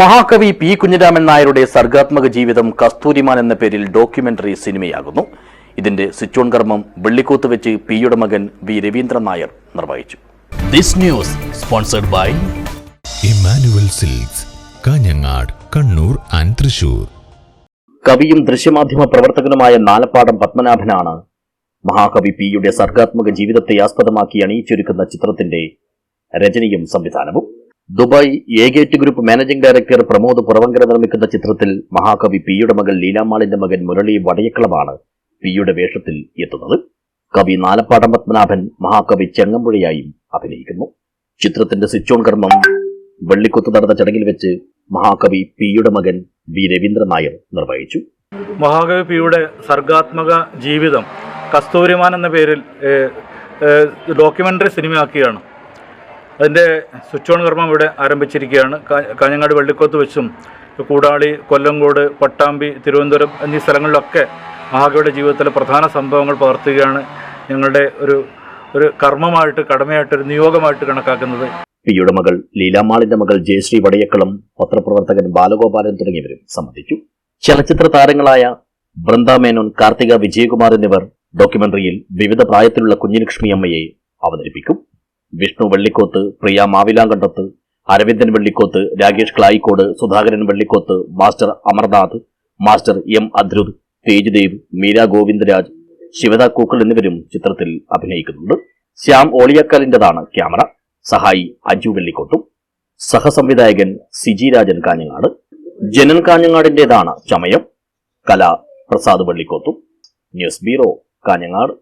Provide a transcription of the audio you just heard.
മഹാകവി പി കുഞ്ഞിരാമൻ നായരുടെ സർഗാത്മക ജീവിതം കസ്തൂരിമാൻ എന്ന പേരിൽ ഡോക്യുമെന്ററി സിനിമയാകുന്നു. ഇതിന്റെ സ്വിച്ച് ഓൺ കർമ്മം വെള്ളിക്കൂത്ത് വെച്ച് പിയുടെ മകൻ വി രവീന്ദ്രൻ നായർ നിർവഹിച്ചു. This news sponsored by Emmanuel silks Kanhangad Kannur and Thrissur. കവിയും ദൃശ്യമാധ്യമ പ്രവർത്തകനുമായ നാലപ്പാടം പത്മനാഭനാണ് മഹാകവി പിയുടെ സർഗാത്മക ജീവിതത്തെ ആസ്പദമാക്കി അണിയിച്ചൊരുക്കുന്ന ചിത്രത്തിന്റെ രചനയും സംവിധാനവും. Dubai A gate group managing director Pramod Puravankara നിർമ്മിക്കുന്ന ചിത്രത്തിൽ മഹാകവി പിയുടെ മകൾ ലീലാമാളിന്റെ മകൻ മുരളി വടയക്കളമാണ് പിയുടെ വേഷത്തിൽ എത്തുന്നത്. കവി നാലപ്പാടം പത്മനാഭൻ മഹാകവി ചെങ്ങമ്പുഴയായും അഭിനയിക്കുന്നു. ചിത്രത്തിന്റെ സ്വിച്ച് ഓൺ കർമ്മം വെള്ളിക്കുത്ത് നടന്ന ചടങ്ങിൽ വെച്ച് മഹാകവി പിയുടെ മകൻ വി. രവീന്ദ്രൻ നായർ നിർവഹിച്ചു. മഹാകവി പിയുടെ സർഗാത്മക ജീവിതം കസ്തൂരിമാൻ എന്ന പേരിൽ ഡോക്യുമെന്ററി സിനിമയാക്കിയാണ് അതിന്റെ സ്വിച്ച് ഓൺ കർമ്മം ഇവിടെ ആരംഭിച്ചിരിക്കുകയാണ്. കാഞ്ഞങ്ങാട് വെള്ളിക്കോത്ത് വെച്ചും കൂടാളി കൊല്ലങ്കോട് പട്ടാമ്പി തിരുവനന്തപുരം എന്നീ സ്ഥലങ്ങളിലൊക്കെ മഹാകവിയുടെ ജീവിതത്തിലെ പ്രധാന സംഭവങ്ങൾ പകർത്തുകയാണ് ഞങ്ങളുടെ ഒരു ഒരു കർമ്മമായിട്ട് കടമയായിട്ട് ഒരു നിയോഗമായിട്ട് കണക്കാക്കുന്നത്. പിയുടെ മകൾ ലീലാമാളിന്റെ മകൾ ജയശ്രീ വടയക്കളം പത്രപ്രവർത്തകൻ ബാലഗോപാലൻ തുടങ്ങിയവരും സംബന്ധിച്ചു. ചലച്ചിത്ര താരങ്ങളായ ബൃന്ദ മേനോൻ കാർത്തിക വിജയകുമാർ എന്നിവർ ഡോക്യുമെന്ററിയിൽ വിവിധ പ്രായത്തിലുള്ള കുഞ്ഞുലക്ഷ്മി അമ്മയെ അവതരിപ്പിക്കും. Vishnu Vellikoth Priya Mavilakandath Aravindan Vellikoth Rakesh Klayikode Sudhakaran Vellikoth master Amarnath master M Adhruth Tejdev Meera Govindaraj Shivada Kookkal എന്നിവരും ചിത്രത്തിൽ അഭിനയിക്കുന്നുണ്ട്. ശ്യാം ഓളിയക്കലിന്റേതാണ് ക്യാമറ. സഹായി അജു വെള്ളിക്കോട്ടും. സഹസംവിധായകൻ സിജി രാജൻ കാഞ്ഞങ്ങാട്. ജനൻ കാഞ്ഞങ്ങാടിന്റേതാണ് ചമയം. കല പ്രസാദ് വെള്ളിക്കോത്തും ന്യൂസ് ബ്യൂറോ കാഞ്ഞങ്ങാട്.